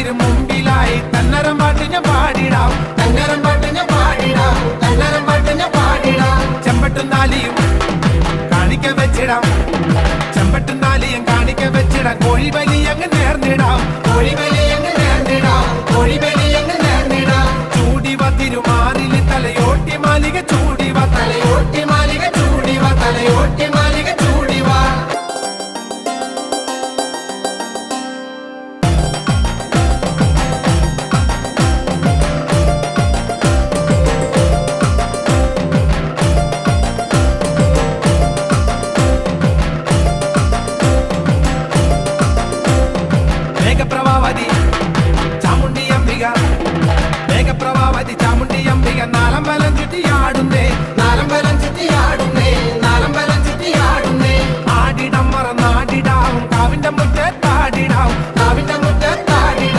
തിരു തന്നരം പാട്ട് തന്നരം പാട്ട്. തന്നരം പാട്ട് ചെമ്പട്ടും കാണിക്ക വെച്ചിടാം. കാണിക്ക വെച്ചിടാം. കോഴി ബലി അങ്ങ് നേർന്നിടാം. കോഴി ബലി body down